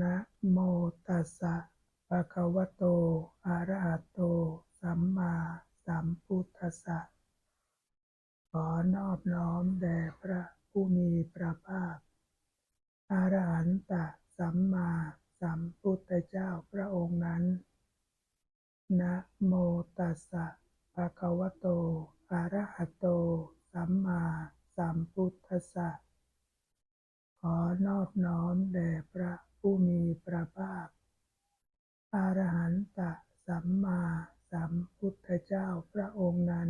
นะโมตัสสะ ภะคะวะโต อะระหะโต สัมมาสัมพุทธัสสะ ขอนอบน้อมแด่พระผู้มีพระภาค อรหันตสัมมาสัมพุทธเจ้าพระองค์นั้น นะโมตัสสะ ภะคะวะโต อะระหะโต สัมมาสัมพุทธัสสะ ขอนอบน้อมแด่พระผู้มีพระภาค อรหันตสัมมาสัมพุทธ เจ้าพระองค์นั้น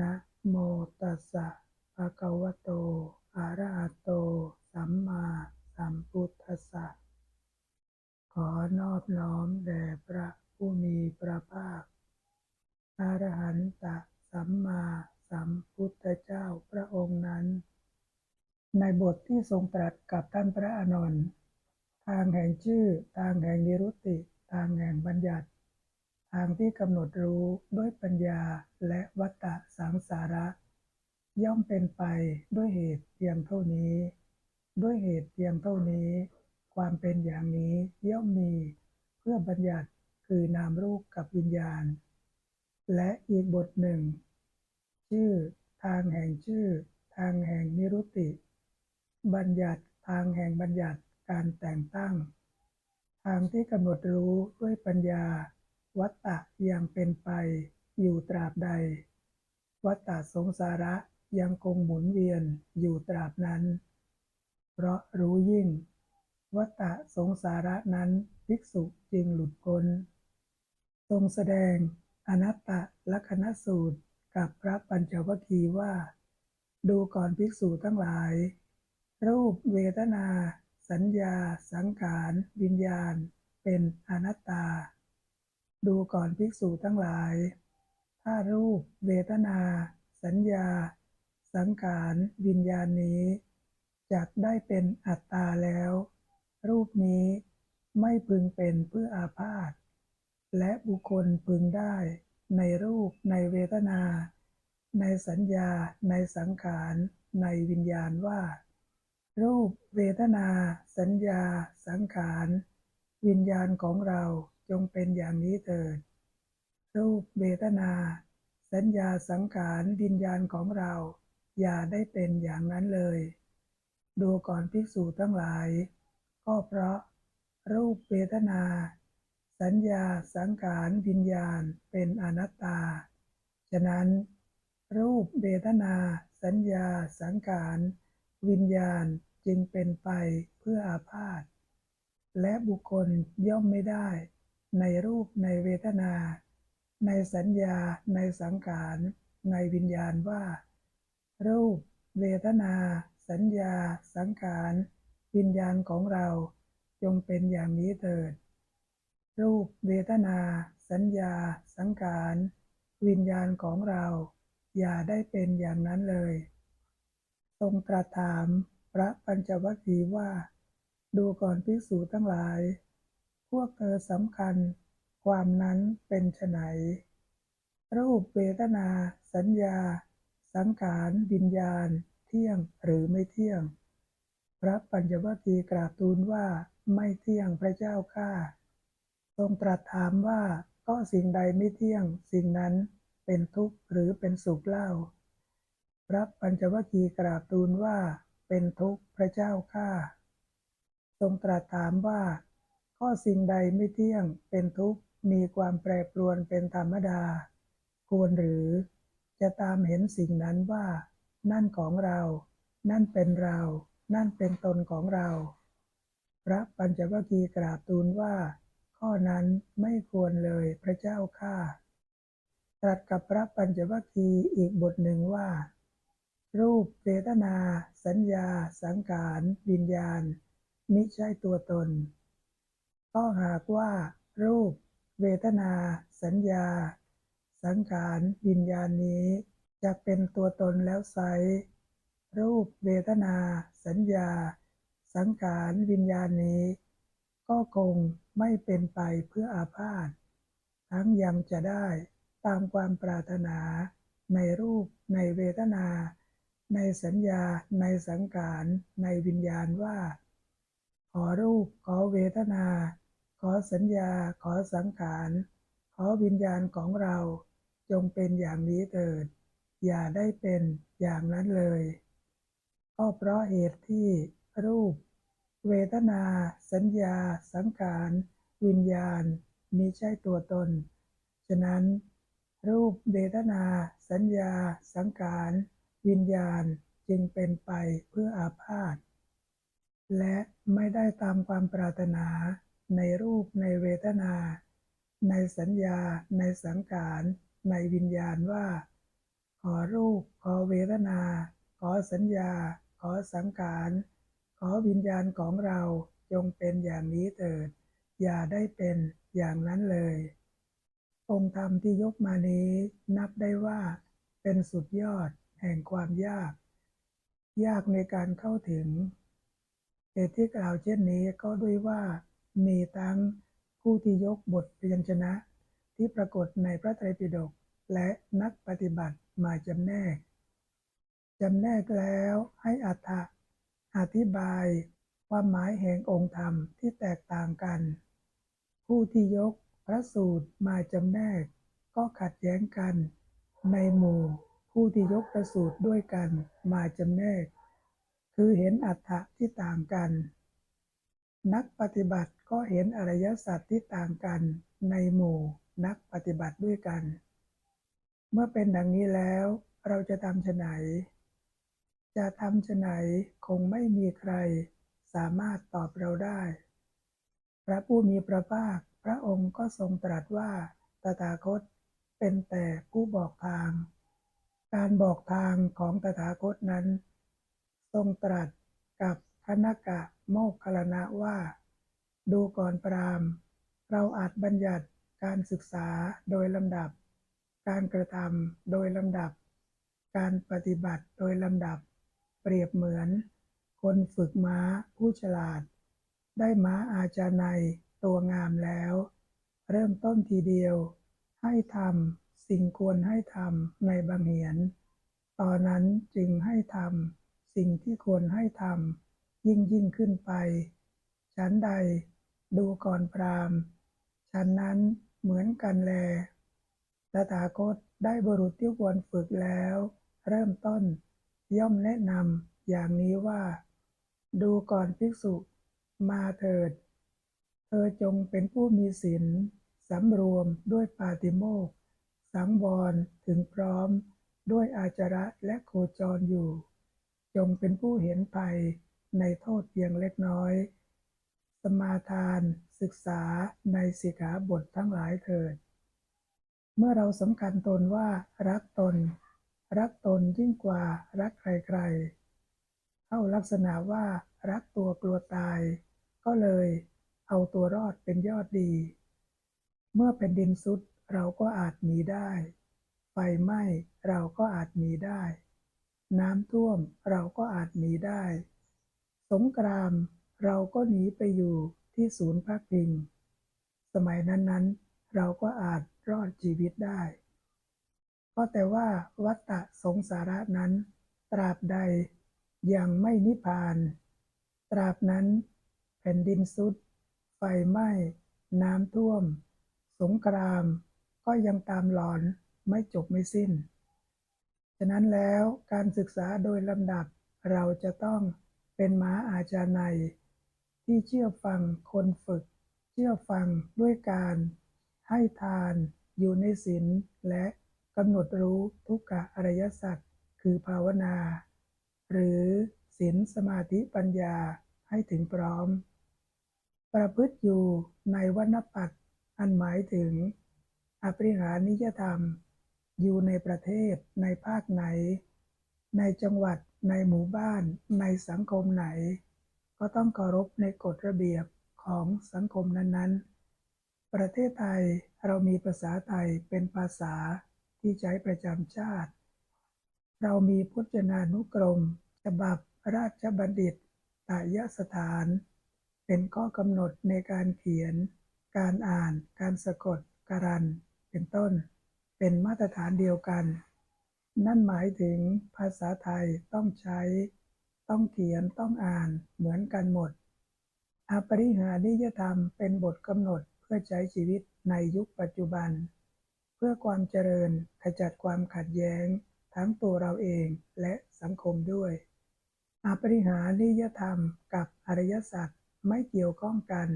นะโมตัสสะภะคะวะโต อะระหะโต สัมมาสัมพุทธัสสะ ขอนอบน้อมแด่พระผู้มีพระภาค อรหันตสัมมาสัมพุทธเจ้าพระองค์นั้น ในบทที่ทรงตรัสกับท่านพระอานนท์ทางแห่งชื่อ ทางแห่งนิรุตติ ทางแห่งบัญญัติ ทางที่กำหนดรู้ด้วยปัญญาและวัตตะสังสาระ ย่อมเป็นไปด้วยเหตุเพียงเท่านี้ ด้วยเหตุเพียงเท่านี้ ความเป็นอย่างนี้ย่อมมีเพื่อบัญญัติคือนามรูปกับวิญญาณ และอีกบทหนึ่ง ชื่อ ทางแห่งชื่อ ทางแห่งนิรุตติบัญญัติทางแห่งบัญญัติการแต่งตั้ง ทางที่กำหนดรู้ด้วยปัญญา วัตตะยังเป็นไป อยู่ตราบใด วัตตะสงสาระยังคงหมุนเวียนอยู่ตราบนั้น เพราะรู้ยิ่ง วัตตะสงสาระนั้นภิกษุจึงหลุดพ้น ทรงแสดงอนัตตลักษณสูตรกับพระปัญจวัคคีย์ว่า ดูก่อนภิกษุทั้งหลาย รูปเวทนา สัญญา สังขาร วิญญาณ เป็นอนัตตา ดูก่อนภิกษุทั้งหลาย ถ้ารูป เวทนา สัญญา สังขารวิญญาณนี้จักได้เป็นอัตตาแล้ว รูปนี้ไม่พึงเป็นเพื่ออาพาธและบุคคลพึงได้ ในรูปในเวทนา ในสัญญา ในสังขารในวิญญาณว่า รูปเวทนา สัญญา สังขารวิญญาณของเรา จงเป็นอย่างนี้เถิดรูปเวทนา สัญญาสังขารวิญญาณของเรา อย่าได้เป็นอย่างนั้นเลย ดูก่อนภิกษุทั้งหลาย ก็เพราะ รูปเวทนา สัญญาสังขารวิญญาณเป็นอนัตตา ฉะนั้น รูปเวทนา สัญญาสังขารวิญญาณจึงเป็นไปเพื่ออาพาธและบุคคลย่อมไม่ได้ ในรูปในเวทนา ในสัญญา ในสังขาร ในวิญญาณว่า รูป เวทนา สัญญา สังขาร วิญญาณของเราจงเป็นอย่างนี้เถิด รูป เวทนา สัญญา สังขาร วิญญาณของเรา อย่าได้เป็นอย่างนั้นเลย ทรงตรัสถามพระปัญจวัคคีย์ว่า ดูก่อนภิกษุทั้งหลาย พวกเธอสำคัญความนั้นเป็นไฉนรูปเวทนา สัญญา สังขารวิญญาณ เที่ยงหรือไม่เที่ยง พระปัญจวัคคีย์กราบทูลว่าไม่เที่ยงพระเจ้าข้าทรงตรัสถามว่าก็สิ่งใดไม่เที่ยง สิ่งนั้นเป็นทุกข์หรือเป็นสุขเล่า พระปัญจวัคคีย์กราบทูลว่าเป็นทุกข์พระเจ้าข้าทรงตรัสถามว่า ก็สิ่งใดไม่เที่ยงเป็นทุกข์มีความแปรปรวนเป็นธรรมดา ควรหรือจะตามเห็นสิ่งนั้นว่า นั่นของเรา นั่นเป็นเรา นั่นเป็นตนของเรา พระปัญจวัคคีย์กราบทูลว่า ข้อนั้นไม่ควรเลยพระเจ้าข้าตรัสกับพระปัญจวัคคีย์อีกบทหนึ่งว่า รูปเวทนา สัญญา สังขาร วิญญาณมิใช่ตัวตน ก็หากว่า รูป เวทนา สัญญา สังขารวิญญาณนี้จะเป็นตัวตนแล้วไซร้รูปเวทนา สัญญา สังขารวิญญาณนี้ ก็คงไม่เป็นไปเพื่ออาพาธทั้งยังจะได้ตามความปรารถนา ในรูป ในเวทนา ในสัญญา ในสังขารในวิญญาณว่า ขอรูปขอเวทนา ขอสัญญา ขอสังขาร ขอวิญญาณของเรา จงเป็นอย่างนี้เถิด อย่าได้เป็นอย่างนั้นเลย ก็เพราะเหตุที่รูป เวทนา สัญญา สังขาร วิญญาณมิใช่ตัวตน ฉะนั้น รูปเวทนา สัญญา สังขาร วิญญาณจึงเป็นไปเพื่ออาพาธและไม่ได้ตามความปรารถนา ในรูปในเวทนา ในสัญญา ในสังขารในวิญญาณว่า ขอรูป ขอเวทนา ขอสัญญา ขอสังขารขอวิญญาณของเราจงเป็นอย่างนี้เถิด อย่าได้เป็นอย่างนั้นเลย องค์ธรรมที่ยกมานี้นับได้ว่า เป็นสุดยอดแห่งความยาก ยากในการเข้าถึงเหตุที่กล่าวเช่นนี้ก็ด้วยว่า มีทั้งผู้ที่ยกบทพยัญชนะ ที่ปรากฏในพระไตรปิฎกและนักปฏิบัติมาจำแนกจำแนกแล้วให้อัฏฐะอธิบายความหมายแห่งองค์ธรรมที่แตกต่างกัน ผู้ที่ยกพระสูตรมาจำแนก ก็ขัดแย้งกัน ในหมู่ผู้ที่ยกพระสูตรด้วยกันมาจำแนก คือเห็นอัฏฐะที่ต่างกัน นักปฏิบัติ ก็เห็นอริยสัจที่ต่างกันในหมู่นักปฏิบัติด้วยกัน เมื่อเป็นดังนี้แล้วเราจะทำไฉนจะทำไฉนคงไม่มีใครสามารถตอบเราได้ พระผู้มีพระภาคพระองค์ก็ทรงตรัสว่าตถาคตเป็นแต่ผู้บอกทาง การบอกทางของตถาคตนั้น ทรงตรัสกับคณกะโมกขลานะว่า ดูก่อนปรามเราอาจบัญญัติการศึกษาโดยลำดับ การกระทำโดยลำดับ การปฏิบัติโดยลำดับ เปรียบเหมือน คนฝึกม้าผู้ฉลาด ได้ม้าอาจารย์ตัวงามแล้ว เริ่มต้นทีเดียว ให้ทำสิ่งควรให้ทำในบางเหียน ตอนนั้นจึงให้ทำสิ่งที่ควรให้ทำยิ่งยิ่งขึ้นไป ฉันใด ดูก่อนพรามฉันนั้นเหมือนกันแล ตถาคตได้บุรุษที่ควรฝึกแล้ว เริ่มต้น ย่อมแนะนำอย่างนี้ว่า ดูก่อนภิกษุ มาเถิด เธอจงเป็นผู้มีศีลสำรวมด้วยปาติโมกสังวรถึงพร้อมด้วยอาจาระและโคจรอยู่ จงเป็นผู้เห็นภัยในโทษเพียงเล็กน้อย สมาทานศึกษาในสิกขาบททั้งหลายเถิด เมื่อเราสำคัญตนว่ารักตน รักตนยิ่งกว่ารักใครๆ เข้าลักษณะว่ารักตัวกลัวตาย ก็เลยเอาตัวรอดเป็นยอดดี เมื่อเป็นดินสุดเราก็อาจหนีได้ ไฟไหม้เราก็อาจหนีได้ น้ำท่วมเราก็อาจหนีได้ สงคราม เราก็หนีไปอยู่ที่ศูนย์พักพิง สมัยนั้นๆ เราก็อาจรอดชีวิตได้ก็แต่ว่าวัฏฏะสงสาระนั้น ตราบใดยังไม่นิพพาน ตราบนั้น แผ่นดินสุด ไฟไหม้ น้ำท่วม สงคราม ก็ยังตามหลอนไม่จบไม่สิ้น ฉะนั้นแล้วการศึกษาโดยลำดับเราจะต้องเป็นม้าอาจารย์ใน ที่เชื่อฟังคนฝึก เชื่อฟังด้วยการ ให้ทาน อยู่ในศีลและกำหนดรู้ทุกขะอริยสัจคือภาวนา หรือศีลสมาธิปัญญาให้ถึงพร้อม ประพฤติอยู่ในวัณปัตอันหมายถึง อปริหานิยธรรม อยู่ในประเทศในภาคไหน ในจังหวัดในหมู่บ้านในสังคมไหน ก็ต้องเคารพในกฎระเบียบของสังคมนั้นๆ ประเทศไทยเรามีภาษาไทยเป็นภาษาที่ใช้ประจำชาติ เรามีพจนานุกรม ฉบับราชบัณฑิตตายสถาน เป็นข้อกำหนดในการเขียน การอ่าน การสะกดการัน เป็นต้น เป็นมาตรฐานเดียวกัน นั่นหมายถึงภาษาไทยต้องใช้ ต้องเขียนต้องอ่านเหมือนกันหมด อปริหานิยธรรมเป็นบทกำหนดเพื่อใช้ชีวิตในยุคปัจจุบัน เพื่อความเจริญขจัดความขัดแย้ง ทั้งตัวเราเองและสังคมด้วยอปริหานิยธรรมกับอริยสัจไม่เกี่ยวข้องกัน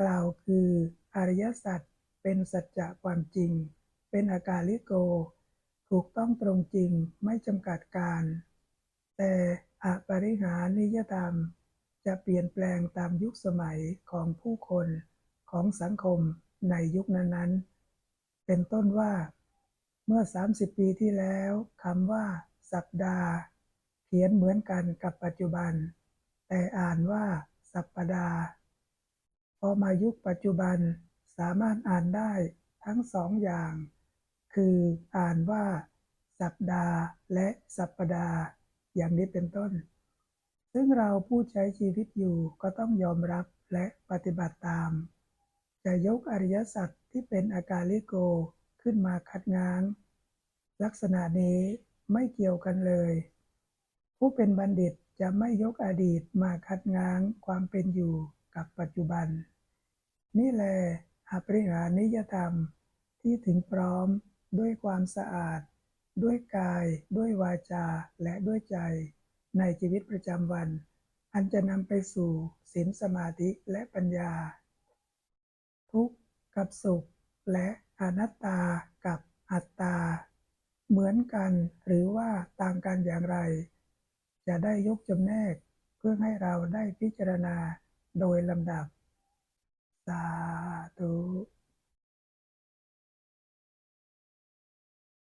กล่าวคืออริยสัจเป็นสัจจะความจริง เป็นอาการลิโก ถูกต้องตรงจริงไม่จำกัดการ แต่ อปริหานิยธรรม จะเปลี่ยนแปลงตามยุคสมัยของผู้คนของสังคมในยุคนั้นๆ เป็นต้นว่า เมื่อ 30 ปีที่แล้วคำว่า สัปดาห์ เขียนเหมือนกันกับปัจจุบัน แต่อ่านว่า สัปปดาห์พอมายุคปัจจุบันสามารถอ่านได้ทั้งสองอย่าง คืออ่านว่า สัปดาห์และสัปปดาห์ อย่างนี้เป็นต้น ซึ่งเราผู้ใช้ชีวิตอยู่ก็ต้องยอมรับและปฏิบัติตาม จะยกอริยสัจที่เป็นอากาลิโกขึ้นมาคัดง้าง ลักษณะนี้ไม่เกี่ยวกันเลย ผู้เป็นบัณฑิตจะไม่ยกอดีตมาคัดง้างความเป็นอยู่กับปัจจุบัน นี่แหละอปริหานิยธรรมที่ถึงพร้อมด้วยความสะอาด ด้วยกาย ด้วยวาจา และด้วยใจ ในชีวิตประจำวัน อันจะนำไปสู่ศีลสมาธิและปัญญา ทุกข์กับสุข และอนัตตากับอัตตา เหมือนกันหรือว่าต่างกันอย่างไร จะได้ยกจำแนกเพื่อให้เราได้พิจารณาโดยลำดับ สาธุ